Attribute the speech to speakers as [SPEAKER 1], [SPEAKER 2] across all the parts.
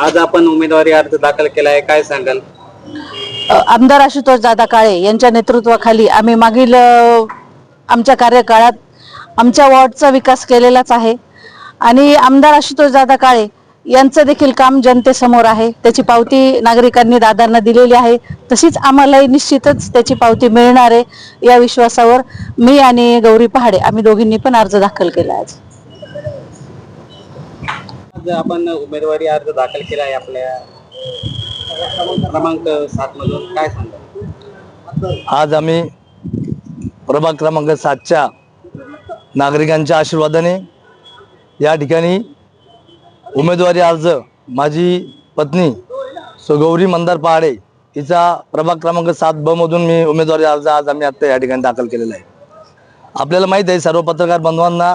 [SPEAKER 1] आज आपण उमेदवारी अर्ज दाखल केला आहे काय सांगाल?
[SPEAKER 2] आमदार आशुतोष दादा काळे यांच्या नेतृत्वाखाली आम्ही मागील आमच्या कार्यकाळात आमच्या वॉर्डचा विकास केलेलाच आहे. आणि आमदार आशुतोष दादा काळे यांचं देखील काम जनतेसमोर आहे. त्याची पावती नागरिकांनी दादांना दिलेली आहे. तशीच आम्हालाही निश्चितच त्याची पावती मिळणार आहे या विश्वासावर. मी आणि गौरी पहाडे आम्ही दोघींनी पण अर्ज दाखल केला आज
[SPEAKER 1] आज आपण उमेदवारी अर्ज दाखल केला आहे आपल्या क्रमांक सात मधून काय सांगा
[SPEAKER 3] आज आम्ही प्रभाग क्रमांक सातच्या नागरिकांच्या आशीर्वादाने या ठिकाणी उमेदवारी अर्ज माझी पत्नी सुगौरी मंदार पहाडे हिचा प्रभाग क्रमांक सात ब मधून मी उमेदवारी अर्ज आज आम्ही आत्ता या ठिकाणी दाखल केलेला आहे. आपल्याला माहीत आहे सर्व पत्रकार बांधवांना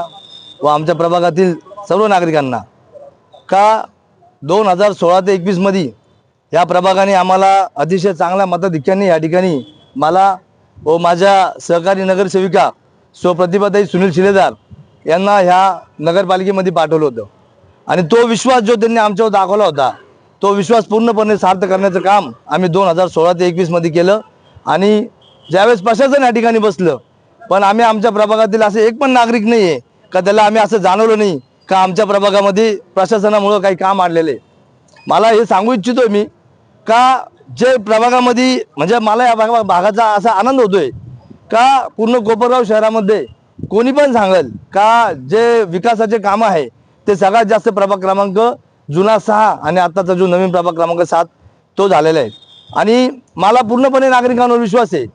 [SPEAKER 3] व आमच्या प्रभागातील सर्व नागरिकांना का दोन हजार सोळा ते एकवीसमध्ये या प्रभागाने आम्हाला अतिशय चांगल्या मताधिक्याने या ठिकाणी मला व माझ्या सहकारी नगरसेविका स्वप्रतिभाताई सुनील शिलेदार यांना ह्या नगरपालिकेमध्ये पाठवलं होतं. आणि तो विश्वास जो त्यांनी आमच्यावर दाखवला होता तो विश्वास पूर्णपणे सार्थ करण्याचं काम आम्ही दोन हजार सोळा ते एकवीसमध्ये केलं. आणि ज्यावेळेस प्रशासन या ठिकाणी बसलं पण आम्ही आमच्या प्रभागातील असे एक पण नागरिक नाही आहे का त्याला आम्ही असं जाणवलं नाही का आमच्या प्रभागामध्ये प्रशासनामुळं काही काम आणलेले मला हे सांगू इच्छितो मी का जे प्रभागामध्ये म्हणजे मला या भागा भागाचा असा आनंद होतोय का पूर्ण कोपरगाव शहरामध्ये कोणी पण सांगेल का जे विकासाचे कामं आहे ते सगळ्यात जास्त प्रभाग क्रमांक जुना सहा आणि आत्ताचा जो नवीन प्रभाग क्रमांक सात तो झालेला आहे. आणि मला पूर्णपणे नागरिकांवर विश्वास आहे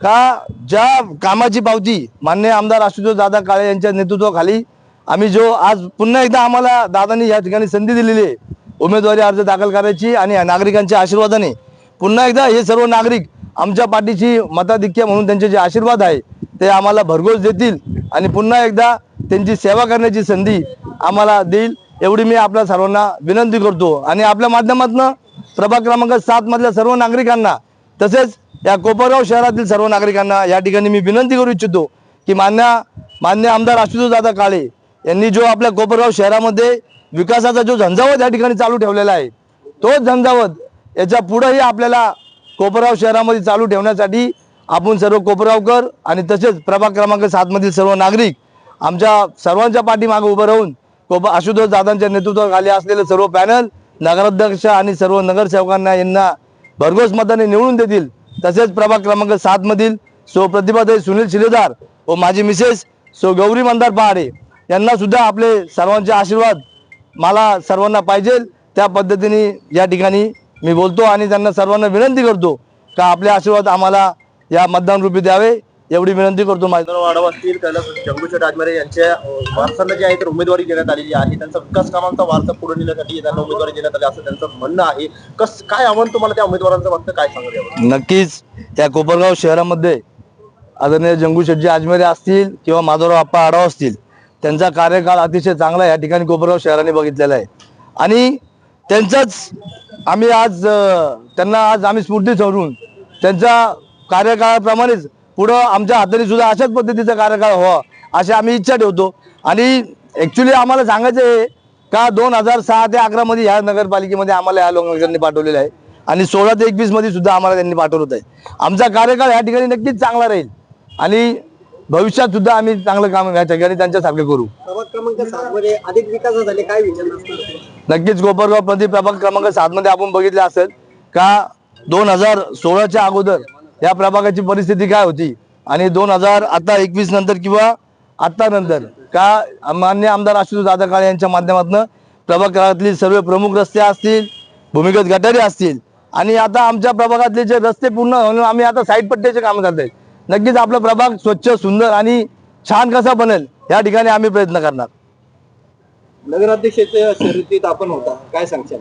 [SPEAKER 3] का ज्या कामाची पावती मान्य आमदार आशुतोष दादा काळे यांच्या नेतृत्वाखाली आम्ही जो आज पुन्हा एकदा आम्हाला दादांनी या ठिकाणी संधी दिलेली आहे. उमेदवारी अर्ज दाखल करायची आणि नागरिकांच्या आशीर्वादाने पुन्हा एकदा हे सर्व नागरिक आमच्या पाठीची मताधिक्य म्हणून त्यांचे जे आशीर्वाद आहे ते आम्हाला भरघोस देतील आणि पुन्हा एकदा त्यांची सेवा करण्याची संधी आम्हाला देईल एवढी मी आपल्या सर्वांना विनंती करतो. आणि आपल्या माध्यमातून प्रभाग क्रमांक सात मधल्या सर्व नागरिकांना तसेच या कोपरगाव शहरातील सर्व नागरिकांना या ठिकाणी मी विनंती करू इच्छितो की मान्य मान्य आमदार आशुतोष दादा काळे यांनी जो आपल्या कोपरगाव शहरामध्ये विकासाचा जो झंझावत या ठिकाणी चालू ठेवलेला आहे तोच झंझावत याच्या पुढंही आपल्याला कोपरगाव शहरामध्ये चालू ठेवण्यासाठी आपण सर्व कोपरगावकर आणि तसेच प्रभाग क्रमांक सातमधील सर्व नागरिक आमच्या सर्वांच्या पाठीमागे उभं राहून कोप आशुतोष दादांच्या नेतृत्वाखाली असलेले सर्व पॅनल नगराध्यक्ष आणि सर्व नगरसेवकांना यांना भरघोस मताने निवडून देतील. तसेच प्रभाग क्रमांक सातमधील सो प्रतिभाताई सुनील शिलेदार व माझी मिसेस सो गौरी मंदार पहाडे यांना सुद्धा आपले सर्वांचे आशीर्वाद मला सर्वांना पाहिजे. त्या पद्धतीने या ठिकाणी मी बोलतो आणि त्यांना सर्वांना विनंती करतो का आपले आशीर्वाद आम्हाला या मतदान रूपी द्यावे. एवढी विनंती करतो माझी
[SPEAKER 4] वाढव असतील जंगूशेठ राजमारे यांच्या वारसांना जे आहे तर उमेदवारी देण्यात आलेली आहे. त्यांचा विकास कामांचा वारसा पुढे नेण्यासाठी त्यांना उमेदवारी देण्यात आली असं त्यांचं म्हणणं आहे. कस काय आव्हान तुम्हाला त्या उमेदवारांचं वाटतं? काय सांगू यावर?
[SPEAKER 3] नक्कीच या कोपरगाव शहरामध्ये आदरणीय जंगू शेटजी आजमेरे असतील किंवा माधवराव आप्पा आढाव असतील त्यांचा कार्यकाळ अतिशय चांगला या ठिकाणी कोपरगाव शहराने बघितलेला आहे. आणि त्यांचाच आम्ही आज त्यांना आज आम्ही स्फूर्ती ठरवून त्यांच्या कार्यकाळाप्रमाणेच पुढं आमच्या हाताने सुद्धा अशाच पद्धतीचा कार्यकाळ व्हावा अशी आम्ही इच्छा ठेवतो. आणि ॲक्च्युली आम्हाला सांगायचं आहे का दोन हजार सहा ते अकरामध्ये ह्या नगरपालिकेमध्ये आम्हाला या लोकांनी पाठवलेलं आहे. आणि सोळा ते एकवीसमध्ये सुद्धा आम्हाला त्यांनी पाठवलं आहे. आमचा कार्यकाळ ह्या ठिकाणी नक्कीच चांगला राहील. आणि भविष्यात सुद्धा आम्ही चांगलं काम या ठिकाणी त्यांच्यासारखं करू.
[SPEAKER 4] प्रभाग क्रमांक सात मध्ये अधिक विकास झाले काय विचार
[SPEAKER 3] नक्कीच कोपरगाव प्रति प्रभाग क्रमांक सात मध्ये आपण बघितले असेल का दोन हजार सोळाच्या अगोदर या प्रभागाची परिस्थिती काय होती? आणि दोन हजार आता एकवीस नंतर किंवा आता नंतर का मान्य आमदार आशुतोष दादा काळे यांच्या माध्यमातून प्रभागातली सर्व प्रमुख रस्ते असतील भूमिगत गटारी असतील आणि आता आमच्या प्रभागातले जे रस्ते पूर्ण होऊन आम्ही आता साईड पट्ट्याचे काम करत आहेत नक्कीच आपला प्रभाग स्वच्छ सुंदर आणि छान कसा बनेल या ठिकाणी आम्ही प्रयत्न करणार.
[SPEAKER 4] नगराध्यक्षाच्या शर्यतीत आपण होता काय सांगशाल?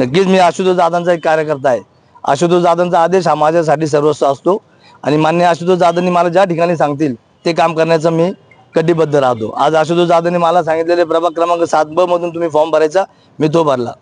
[SPEAKER 3] नक्कीच मी आशुतोष दादांचा एक कार्यकर्ता आहे. आशुतोष दादांचा आदेश हा माझ्यासाठी सर्वस्व असतो आणि मान्य आशुतोष दादांनी मला ज्या ठिकाणी सांगतील ते काम करण्याचं मी कटिबद्ध राहतो. आज आशुतोष दादांनी मला सांगितलेले प्रभाग क्रमांक सात ब मधून तुम्ही फॉर्म भरायचा मी तो भरला.